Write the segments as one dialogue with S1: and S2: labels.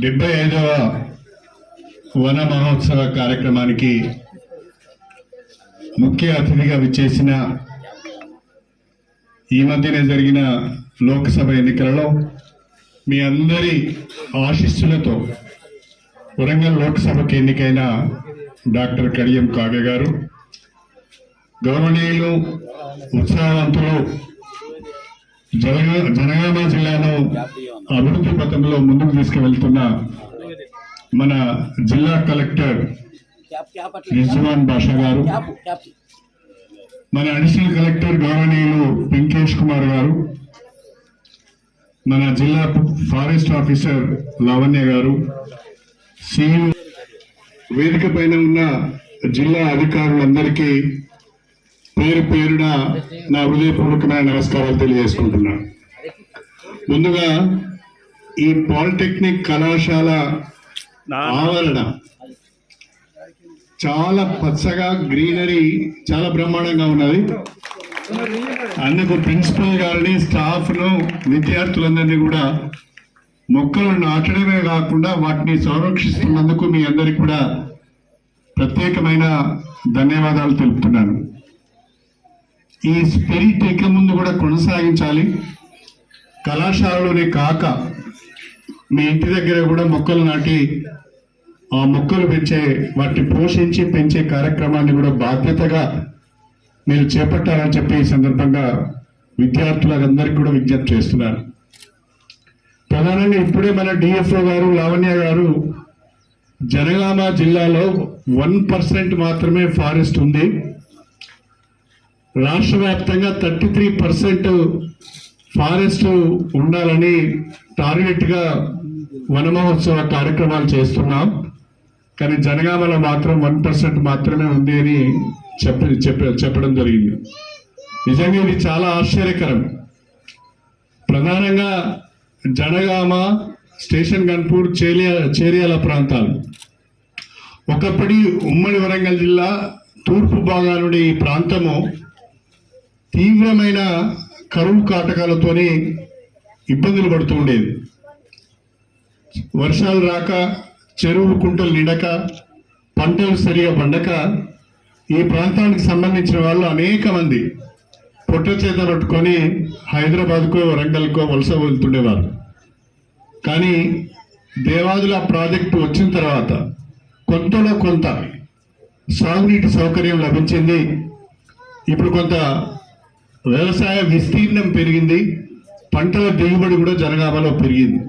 S1: డెబ్బై ఐదవ వన మహోత్సవ కార్యక్రమానికి ముఖ్య అతిథిగా విచ్చేసిన ఈ మధ్యనే జరిగిన లోక్సభ ఎన్నికలలో మీ అందరి ఆశీస్సులతో వరంగల్ లోక్సభకి ఎన్నికైన డాక్టర్ కడియం కావ్య గారు. గౌరవనీయులు ఉత్సాహవంతులు జనగామ జిల్లాను అభివృద్ధి పథంలో ముందుకు తీసుకువెళ్తున్న మన జిల్లా కలెక్టర్
S2: క్యాప్
S1: రిజ్వాన్ బాషా గారు మన అడిషనల్ కలెక్టర్ గౌరవనీయులు వెంకటేష్ కుమార్ గారు మన జిల్లా ఫారెస్ట్ ఆఫీసర్ లావణ్య గారు సిఇఓ వేదిక పైన ఉన్న జిల్లా అధికారులందరికీ పేరు పేరున నా హృదయపూర్వకమైన నమస్కారాలు తెలియజేసుకుంటున్నాను ముందుగా ఈ పాలిటెక్నిక్ కళాశాల ఆవరణ చాలా పచ్చగా గ్రీనరీ చాలా బ్రహ్మాండంగా ఉన్నది. అందుకు ప్రిన్సిపల్ గారిని స్టాఫ్ను విద్యార్థులందరినీ కూడా మొక్కలు నాటడమే కాకుండా వాటిని సంరక్షిస్తున్నందుకు మీ అందరికి కూడా ప్రత్యేకమైన ధన్యవాదాలు తెలుపుతున్నాను. ఈ స్పిరిట్ ఇక ముందు కూడా కొనసాగించాలి. కళాశాలలోనే కాక మీ ఇంటి దగ్గర కూడా మొక్కలు నాటి ఆ మొక్కలు పెంచే వాటిని పోషించి పెంచే కార్యక్రమాన్ని కూడా బాధ్యతగా మీరు చేపట్టాలని చెప్పి ఈ సందర్భంగా విద్యార్థులందరికీ కూడా విజ్ఞప్తి చేస్తున్నారు ప్రధానంగా ఇప్పుడే మన డిఎఫ్ఓ గారు లావణ్య గారు జనగామ జిల్లాలో వన్ పర్సెంట్ మాత్రమే ఫారెస్ట్ ఉంది. రాష్ట్ర వ్యాప్తంగా థర్టీ త్రీ పర్సెంట్ ఫారెస్ట్ ఉండాలని టార్గెట్గా వన మహోత్సవ కార్యక్రమాలు చేస్తున్నాం. కానీ జనగామలో మాత్రం వన్ పర్సెంట్ మాత్రమే ఉంది అని చెప్ప చెప్పడం జరిగింది. నిజంగా ఇది చాలా ఆశ్చర్యకరం. ప్రధానంగా జనగామ స్టేషన్ గన్పూర్ చేలియా చేరియాల ప్రాంతాలు. ఒకప్పటి ఉమ్మడి వరంగల్ జిల్లా తూర్పు భాగానుడి ఈ ప్రాంతము తీవ్రమైన కరువు కాటకాలతోనే ఇబ్బందులు పడుతూ ఉండేది. వర్షాలు రాక చెరువు కుంటలు నిండక పంటలు సరిగా పండక ఈ ప్రాంతానికి సంబంధించిన వాళ్ళు అనేక మంది పొట్ట చేత పట్టుకొని హైదరాబాద్కో వరంగల్కో వలస వెళ్తుండేవారు. కానీ దేవాదుల ప్రాజెక్టు వచ్చిన తర్వాత కొంతలో కొంత సాగునీటి సౌకర్యం లభించింది. ఇప్పుడు కొంత వ్యవసాయ విస్తీర్ణం పెరిగింది పంటల దిగుబడి కూడా జనగామలో పెరిగింది.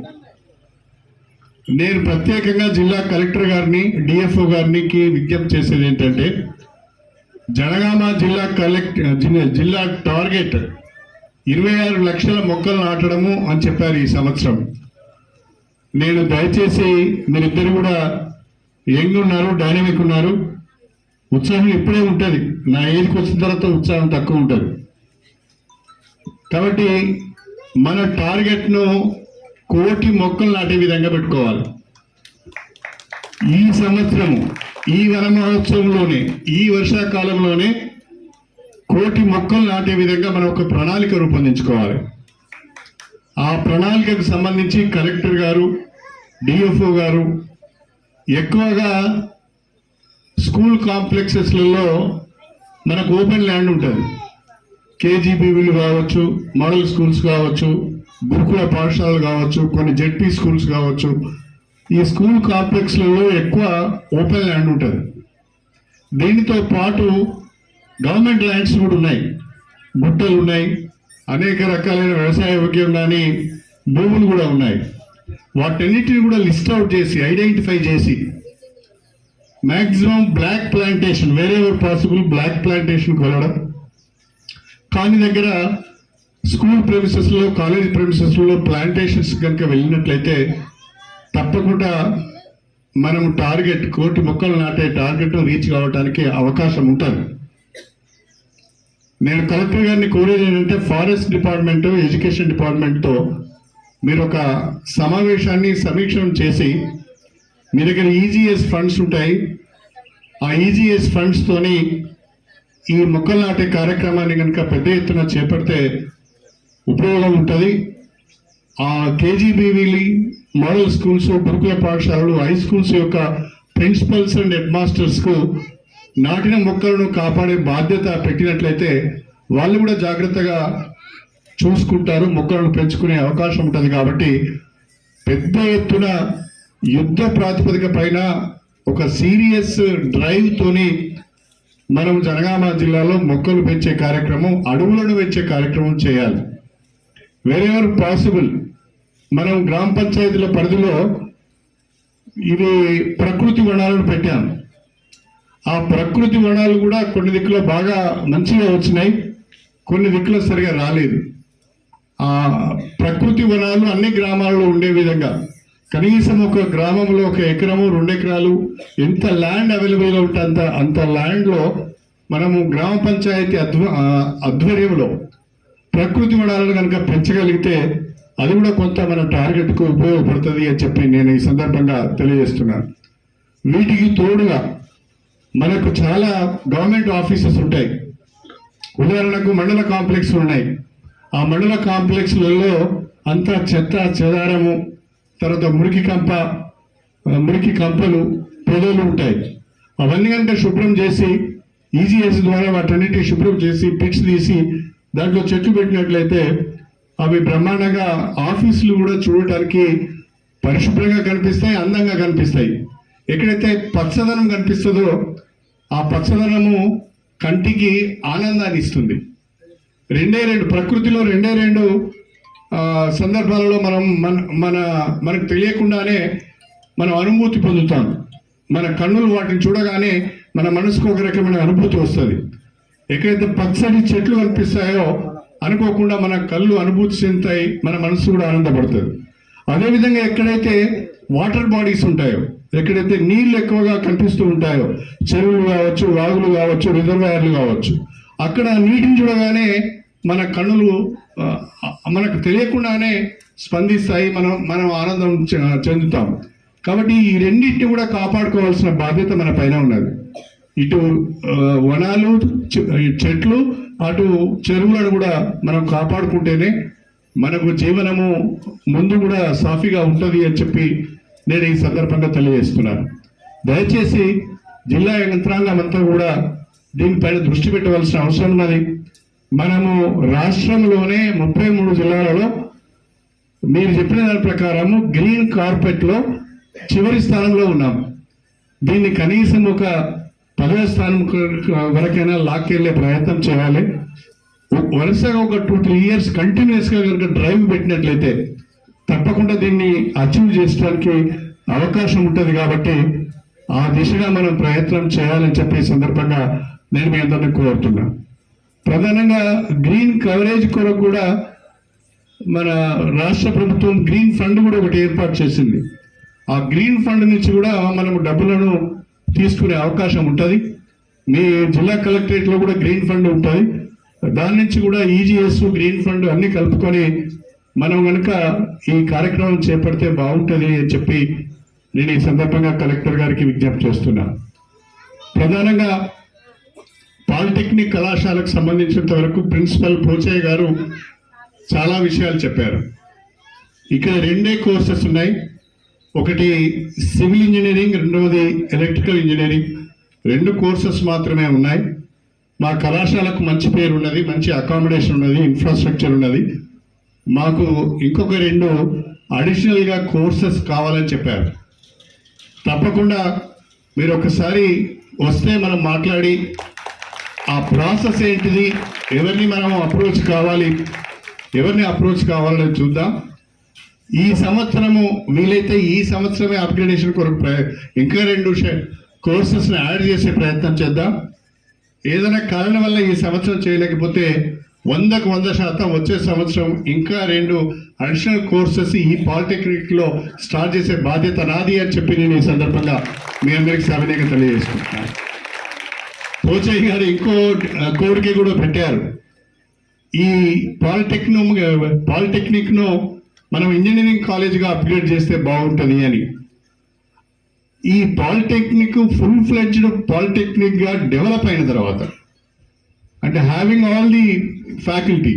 S1: నేను ప్రత్యేకంగా జిల్లా కలెక్టర్ గారిని డిఎఫ్ఓ గారికి విజ్ఞప్తి చేసేది ఏంటంటే జనగామ జిల్లా కలెక్ట్ జిల్లా- జిల్లా టార్గెట్ ఇరవై ఆరు లక్షల మొక్కలు నాటడము అని చెప్పారు ఈ సంవత్సరం. నేను దయచేసి మీరిద్దరు కూడా యంగ్ ఉన్నారు డైనమిక్ ఉన్నారు. ఉత్సాహం ఇప్పుడే ఉంటుంది. నా ఏజ్కి వచ్చిన తర్వాత ఉత్సాహం తక్కువ ఉంటుంది. కాబట్టి మన టార్గెట్ను కోటి మొక్కలు నాటే విధంగా పెట్టుకోవాలి. ఈ సంవత్సరము ఈ వన మహోత్సవంలోనే ఈ వర్షాకాలంలోనే కోటి మొక్కలు నాటే విధంగా మనం ఒక ప్రణాళిక రూపొందించుకోవాలి. ఆ ప్రణాళికకు సంబంధించి కలెక్టర్ గారు డిఎఫ్ఓ గారు ఎక్కువగా స్కూల్ కాంప్లెక్సెస్లలో మనకు ఓపెన్ ల్యాండ్ ఉంటుంది. కేజీబీవీలు కావచ్చు మోడల్ స్కూల్స్ కావచ్చు గురుకుల పాఠశాలలు కావచ్చు కొన్ని జెడ్పీ స్కూల్స్ కావచ్చు. ఈ స్కూల్ కాంప్లెక్స్లలో ఎక్కువ ఓపెన్ ల్యాండ్ ఉంటుంది. దీనితో పాటు గవర్నమెంట్ ల్యాండ్స్ కూడా ఉన్నాయి. గుట్టలు ఉన్నాయి అనేక రకాలైన వ్యవసాయ యోగ్యం కానీ భూములు కూడా ఉన్నాయి. వాటన్నిటిని కూడా లిస్ట్ అవుట్ చేసి ఐడెంటిఫై చేసి maximum block plantation wherever possible block plantation కొనడం కానీ దగ్గర స్కూల్ ప్రెమిసెస్లో కాలేజ్ ప్రెమిసెస్లో ప్లాంటేషన్స్ కనుక వెళ్ళినట్లయితే తప్పకుండా మనం టార్గెట్ కోటి మొక్కలు నాటే టార్గెట్ రీచ్ కావడానికి అవకాశం ఉంటుంది. నేను కలెక్టర్ గారిని కోరేది ఏంటంటే ఫారెస్ట్ డిపార్ట్మెంట్ ఎడ్యుకేషన్ డిపార్ట్మెంట్తో మీరు ఒక సమావేశాన్ని సమీక్షం చేసి మీ దగ్గర ఈజీఎస్ ఫండ్స్ ఉంటాయి. ఆ ఈజీఎస్ ఫండ్స్తోని ఈ మొక్కలు నాటే కార్యక్రమాన్ని కనుక పెద్ద ఎత్తున చేపడితే ఉపయోగం ఉంటుంది. ఆ కేజీబీవీలు మోడల్ స్కూల్స్ గురుకుల పాఠశాలలు హై స్కూల్స్ యొక్క ప్రిన్సిపల్స్ అండ్ హెడ్ మాస్టర్స్కు నాటిన మొక్కలను కాపాడే బాధ్యత పెట్టినట్లయితే వాళ్ళు కూడా జాగ్రత్తగా చూసుకుంటారు మొక్కలను పెంచుకునే అవకాశం ఉంటుంది కాబట్టి పెద్ద ఎత్తున యుద్ధ ప్రాతిపదిక పైన ఒక సీరియస్ డ్రైవ్తోని మనం జనగామ జిల్లాలో మొక్కలు పెంచే కార్యక్రమం అడవులను పెంచే కార్యక్రమం చేయాలి. వెరెవర్ పాసిబుల్ మనం గ్రామ పంచాయతీల పరిధిలో ఇది ప్రకృతి వనాలను పెట్టాను ఆ ప్రకృతి వనాలు కూడా కొన్ని దిక్కులో బాగా మంచిగా వచ్చినాయి. కొన్ని దిక్కులో సరిగా రాలేదు. ఆ ప్రకృతి వనాలు అన్ని గ్రామాల్లో ఉండే విధంగా కనీసం ఒక గ్రామంలో ఒక ఎకరము రెండు ఎకరాలు ఎంత ల్యాండ్ అవైలబుల్గా ఉంటే అంత అంత ల్యాండ్లో మనము గ్రామ పంచాయతీ అధ్వ ఆధ్వర్యంలో ప్రకృతి వనాలను కనుక పెంచగలిగితే అది కూడా కొంత మన టార్గెట్కు ఉపయోగపడుతుంది అని చెప్పి నేను ఈ సందర్భంగా తెలియజేస్తున్నాను. వీటికి తోడుగా మనకు చాలా గవర్నమెంట్ ఆఫీసెస్ ఉంటాయి. ఉదాహరణకు మండల కాంప్లెక్స్ ఉన్నాయి. ఆ మండల కాంప్లెక్స్లలో అంతా చెత్త చెదారము తర్వాత మురికి కంప మురికి కంపలు పొదలు ఉంటాయి. అవన్నీ కనుక శుభ్రం చేసి ఈజీఎస్ ద్వారా వాటన్నిటి శుభ్రం చేసి పిట్స్ తీసి దాంట్లో చెట్లు పెట్టినట్లయితే అవి బ్రహ్మాండంగా ఆఫీసులు కూడా చూడటానికి పరిశుభ్రంగా కనిపిస్తాయి అందంగా కనిపిస్తాయి. ఎక్కడైతే పచ్చదనం కనిపిస్తుందో ఆ పచ్చదనము కంటికి ఆనందాన్ని ఇస్తుంది. రెండే రెండు ప్రకృతిలో రెండే రెండు సందర్భాలలో మనం మన మన మనకు తెలియకుండానే మనం అనుభూతి పొందుతాం. మన కన్నులు వాటిని చూడగానే మన మనసుకు ఒక రకమైన అనుభూతి వస్తుంది. ఎక్కడైతే పచ్చడి చెట్లు కనిపిస్తాయో అనుకోకుండా మన కళ్ళు అనుభూతి చెందుతాయి మన మనసు కూడా ఆనందపడుతుంది. అదేవిధంగా ఎక్కడైతే వాటర్ బాడీస్ ఉంటాయో ఎక్కడైతే నీళ్ళు ఎక్కువగా కనిపిస్తూ ఉంటాయో చెరువులు కావచ్చు వాగులు కావచ్చు రిజర్వాయర్లు కావచ్చు అక్కడ నీటిని చూడగానే మన కన్నులు మనకు తెలియకుండానే స్పందిస్తాయి మనం మనం ఆనందం చెందుతాం కాబట్టి ఈ రెండింటిని కూడా కాపాడుకోవాల్సిన బాధ్యత మన పైన ఉన్నది. ఇటు వనాలు చె- చెట్లు అటు చెరువులను కూడా మనం కాపాడుకుంటేనే మనకు జీవనము ముందు కూడా సాఫీగా ఉంటుంది అని చెప్పి నేను ఈ సందర్భంగా తెలియజేస్తున్నాను. దయచేసి జిల్లా యంత్రాంగం అంతా కూడా దీనిపైన దృష్టి పెట్టవలసిన అవసరం ఉన్నది. మనము రాష్ట్రంలోనే ముప్పై మూడు జిల్లాలలో మీరు చెప్పిన దాని ప్రకారము గ్రీన్ కార్పెట్లో చివరి స్థానంలో ఉన్నాం. దీన్ని కనీసం ఒక పదవ స్థానం వరకైనా లాక్కెళ్ళే ప్రయత్నం చేయాలి. వరుసగా ఒక టూ త్రీ ఇయర్స్ కంటిన్యూస్గా కనుక డ్రైవ్ పెట్టినట్లయితే తప్పకుండా దీన్ని అచీవ్ చేయడానికి అవకాశం ఉంటుంది కాబట్టి ఆ దిశగా మనం ప్రయత్నం చేయాలని చెప్పే సందర్భంగా నేను మీ అందరినీ కోరుతున్నాను. ప్రధానంగా గ్రీన్ కవరేజ్ కొరకు కూడా మన రాష్ట్ర ప్రభుత్వం గ్రీన్ ఫండ్ కూడా ఒకటి ఏర్పాటు చేసింది. ఆ గ్రీన్ ఫండ్ నుంచి కూడా మనము డబ్బులను తీసుకునే అవకాశం ఉంటుంది. మీ జిల్లా కలెక్టరేట్లో కూడా గ్రీన్ ఫండ్ ఉంటుంది. దాని నుంచి కూడా ఈజీఎస్ గ్రీన్ ఫండ్ అన్ని కలుపుకొని మనం కనుక ఈ కార్యక్రమం చేపడితే బాగుంటుంది అని చెప్పి నేను ఈ సందర్భంగా కలెక్టర్ గారికి విజ్ఞప్తి చేస్తున్నా. ప్రధానంగా పాలిటెక్నిక్ కళాశాలకు సంబంధించినంత వరకు ప్రిన్సిపల్ పోచయ్య గారు చాలా విషయాలు చెప్పారు. ఇక్కడ రెండే కోర్సెస్ ఉన్నాయి. ఒకటి సివిల్ ఇంజనీరింగ్ రెండవది ఎలక్ట్రికల్ ఇంజనీరింగ్. రెండు కోర్సెస్ మాత్రమే ఉన్నాయి. మా కళాశాలకు మంచి పేరు ఉన్నది మంచి అకామిడేషన్ ఉన్నది ఇన్ఫ్రాస్ట్రక్చర్ ఉన్నది. మాకు ఇంకొక రెండు అడిషనల్గా కోర్సెస్ కావాలని చెప్పారు. తప్పకుండా మీరు ఒకసారి వస్తే మనం మాట్లాడి ఆ ప్రాసెస్ ఏంటిది? ఎవరిని మనం అప్రోచ్ కావాలి? ఎవరిని అప్రోచ్ కావాలని చూద్దాం. ఈ సంవత్సరము వీలైతే ఈ సంవత్సరమే అప్గ్రేడేషన్ కొరకు ఇంకా రెండు కోర్సెస్ని యాడ్ చేసే ప్రయత్నం చేద్దాం. ఏదైనా కారణం వల్ల ఈ సంవత్సరం చేయలేకపోతే వందకు వంద శాతం వచ్చే సంవత్సరం ఇంకా రెండు అడిషనల్ కోర్సెస్ ఈ పాలిటెక్నిక్లో స్టార్ట్ చేసే బాధ్యత నాది అని చెప్పి నేను ఈ సందర్భంగా మీ అందరికి సవినయంగా తెలియజేసుకుంటున్నాను. పోచయ్య గారు ఇంకో కోరిక కూడా పెట్టారు. ఈ పాలిటెక్నిక్ పాలిటెక్నిక్ను మనం ఇంజనీరింగ్ కాలేజ్గా అప్గ్రేడ్ చేస్తే బాగుంటుంది అని. ఈ పాలిటెక్నిక్ ఫుల్ ఫ్లెడ్జ్డ్ పాలిటెక్నిక్గా డెవలప్ అయిన తర్వాత అంటే having all the faculty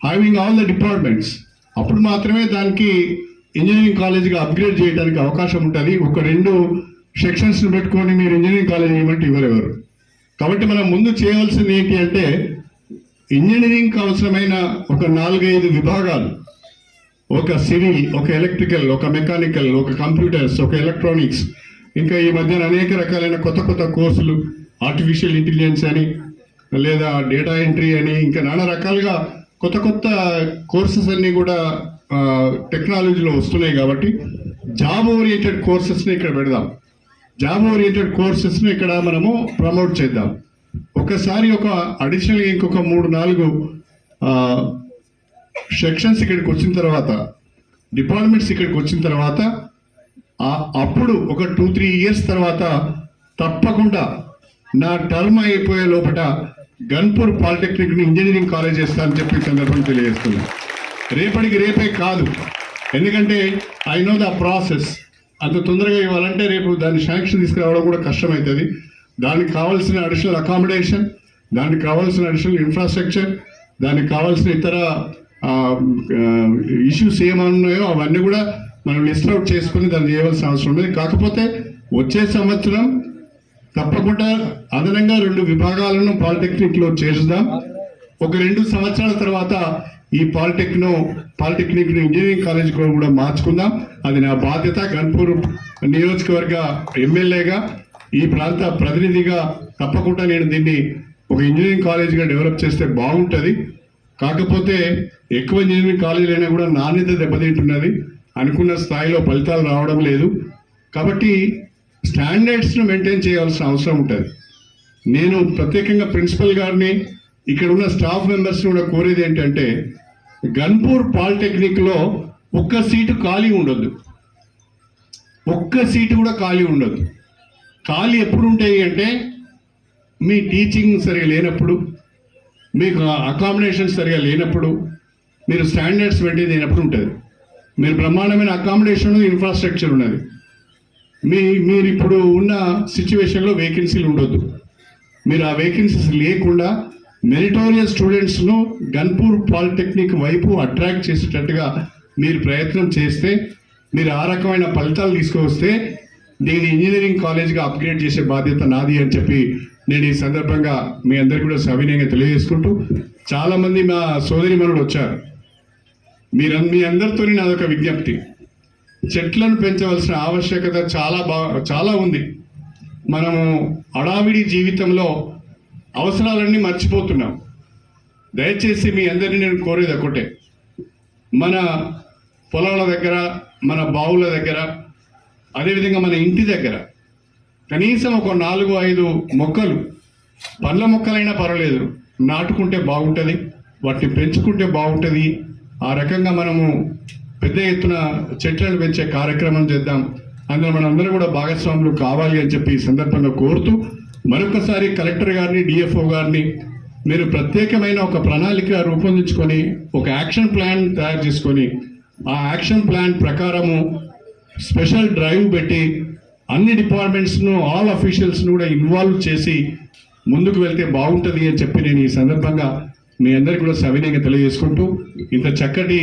S1: having all the departments అప్పుడు మాత్రమే దానికి ఇంజనీరింగ్ కాలేజ్గా అప్గ్రేడ్ చేయడానికి అవకాశం ఉంటుంది. ఒక రెండు సెక్షన్స్ని పెట్టుకొని మీరు ఇంజనీరింగ్ కాలేజ్ ఇవ్వమంటే ఇవ్వరు ఎవరు. కాబట్టి మనం ముందు చేయవలసింది ఏంటి అంటే ఇంజనీరింగ్కి అవసరమైన ఒక నాలుగైదు విభాగాలు. ఒక సివిల్ ఒక ఎలక్ట్రికల్ ఒక మెకానికల్ ఒక కంప్యూటర్స్ ఒక ఎలక్ట్రానిక్స్. ఇంకా ఈ మధ్యన అనేక రకాలైన కొత్త కొత్త కోర్సులు ఆర్టిఫిషియల్ ఇంటెలిజెన్స్ అని లేదా డేటా ఎంట్రీ అని ఇంకా నానా రకాలుగా కొత్త కొత్త కోర్సెస్ అన్నీ కూడా టెక్నాలజీలో వస్తున్నాయి కాబట్టి జాబ్ ఓరియంటెడ్ కోర్సెస్ని ఇక్కడ పెడదాం. జాబ్ ఓరియంటెడ్ కోర్సెస్ని ఇక్కడ మనము ప్రమోట్ చేద్దాం. ఒకసారి ఒక అడిషనల్గా ఇంకొక మూడు నాలుగు సెక్షన్స్ ఇక్కడికి వచ్చిన తర్వాత డిపార్ట్మెంట్స్ ఇక్కడికి వచ్చిన తర్వాత అప్పుడు ఒక టూ త్రీ ఇయర్స్ తర్వాత తప్పకుండా నా టర్మ్ అయిపోయే లోపల గన్పూర్ పాలిటెక్నిక్ ఇంజనీరింగ్ కాలేజ్ చేస్తానని చెప్పి సందర్భం తెలియజేస్తున్నాను రేపటికి రేపే కాదు. ఎందుకంటే ఐ నో ద ప్రాసెస్ అంత తొందరగా ఇవ్వాలంటే రేపు దాన్ని శాంక్షన్ తీసుకురావడం కూడా కష్టమవుతుంది దానికి కావాల్సిన అడిషనల్ అకామిడేషన్ దానికి కావాల్సిన అడిషనల్ ఇన్ఫ్రాస్ట్రక్చర్ దానికి కావాల్సిన ఇతర ఇష్యూస్ ఏమన్నాయో అవన్నీ కూడా మనం లిస్ట్ అవుట్ చేసుకుని దాన్ని చేయవలసిన అవసరం ఉంది కాకపోతే వచ్చే సంవత్సరం తప్పకుండా అదనంగా రెండు విభాగాలను పాలిటెక్నిక్లో చేర్చుదాం ఒక రెండు సంవత్సరాల తర్వాత ఈ పాలిటెక్ను పాలిటెక్నిక్ ఇంజనీరింగ్ కాలేజ్ కూడా మార్చుకుందాం. అది నా బాధ్యత. గన్పూర్ నియోజకవర్గ ఎమ్మెల్యేగా ఈ ప్రాంత ప్రతినిధిగా తప్పకుండా నేను దీన్ని ఒక ఇంజనీరింగ్ కాలేజ్గా డెవలప్ చేస్తే బాగుంటుంది. కాకపోతే ఎక్కువ ఇంజనీరింగ్ కాలేజీలైనా కూడా నాణ్యత దెబ్బతింటున్నది. అనుకున్న స్థాయిలో ఫలితాలు రావడం లేదు. కాబట్టి స్టాండర్డ్స్ను మెయింటైన్ చేయాల్సిన అవసరం ఉంటుంది. నేను ప్రత్యేకంగా ప్రిన్సిపల్ గారిని ఇక్కడ ఉన్న స్టాఫ్ మెంబర్స్ కూడా కోరేది ఏంటంటే గన్పూర్ పాలిటెక్నిక్లో ఒక్క సీటు ఖాళీ ఉండదు ఒక్క సీటు కూడా ఖాళీ ఉండదు ఖాళీ ఎప్పుడు ఉంటాయి అంటే మీ టీచింగ్ సరిగా లేనప్పుడు మీకు అకామిడేషన్ సరిగా లేనప్పుడు మీరు స్టాండర్డ్స్ పెట్టేది లేనప్పుడు ఉంటుంది. మీరు బ్రహ్మాండమైన అకామిడేషన్ ఇన్ఫ్రాస్ట్రక్చర్ ఉన్నది. మీ మీరు ఇప్పుడు ఉన్న సిచ్యువేషన్లో వేకెన్సీలు ఉండొద్దు. మీరు ఆ వేకెన్సీస్ లేకుండా మెరిటోరియల్ స్టూడెంట్స్ను గన్పూర్ పాలిటెక్నిక్ వైపు అట్రాక్ట్ చేసేటట్టుగా మీరు ప్రయత్నం చేస్తే మీరు ఆ రకమైన ఫలితాలు తీసుకువస్తే దీన్ని ఇంజనీరింగ్ కాలేజ్గా అప్గ్రేడ్ చేసే బాధ్యత నాది అని చెప్పి నేను ఈ సందర్భంగా మీ అందరికీ కూడా సవినయంగా తెలియజేసుకుంటూ చాలామంది మా సోదరి వచ్చారు. మీరు మీ అందరితో నాదొక విజ్ఞప్తి. చెట్లను పెంచవలసిన ఆవశ్యకత చాలా బా చాలా ఉంది. మనము అడావిడి జీవితంలో అవసరాలన్నీ మర్చిపోతున్నాం. దయచేసి మీ అందరినీ నేను కోరేది ఒకటే మన పొలాల దగ్గర మన బావుల దగ్గర అదేవిధంగా మన ఇంటి దగ్గర కనీసం ఒక నాలుగు ఐదు మొక్కలు పండ్ల మొక్కలైనా పర్వాలేదు. నాటుకుంటే బాగుంటుంది వాటిని పెంచుకుంటే బాగుంటుంది. ఆ రకంగా మనము పెద్ద ఎత్తున చెట్లను పెంచే కార్యక్రమం చేద్దాం. అందులో మనందరూ కూడా భాగస్వాములు కావాలి అని చెప్పి ఈ సందర్భంగా కోరుతూ మరొకసారి కలెక్టర్ గారిని డిఎఫ్ఓ గారిని మీరు ప్రత్యేకమైన ఒక ప్రణాళిక రూపొందించుకొని ఒక యాక్షన్ ప్లాన్ తయారు చేసుకొని ఆ యాక్షన్ ప్లాన్ ప్రకారము స్పెషల్ డ్రైవ్ పెట్టి అన్ని డిపార్ట్మెంట్స్ను ఆల్ అఫీషియల్స్ను కూడా ఇన్వాల్వ్ చేసి ముందుకు వెళ్తే బాగుంటుంది అని చెప్పి నేను ఈ సందర్భంగా మీ అందరికీ కూడా సవినయంగా తెలియజేసుకుంటూ ఇంత చక్కటి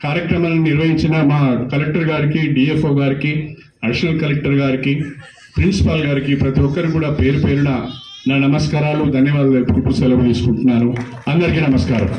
S1: కార్యక్రమాలను నిర్వహించిన మా కలెక్టర్ గారికి డిఎఫ్ఓ గారికి అడిషనల్ కలెక్టర్ గారికి ప్రిన్సిపాల్ గారికి ప్రతి ఒక్కరు కూడా పేరు పేరున నా నమస్కారాలు ధన్యవాదాలు తెలుపుకుంటూ సెలవు తీసుకుంటున్నాను. అందరికీ నమస్కారం.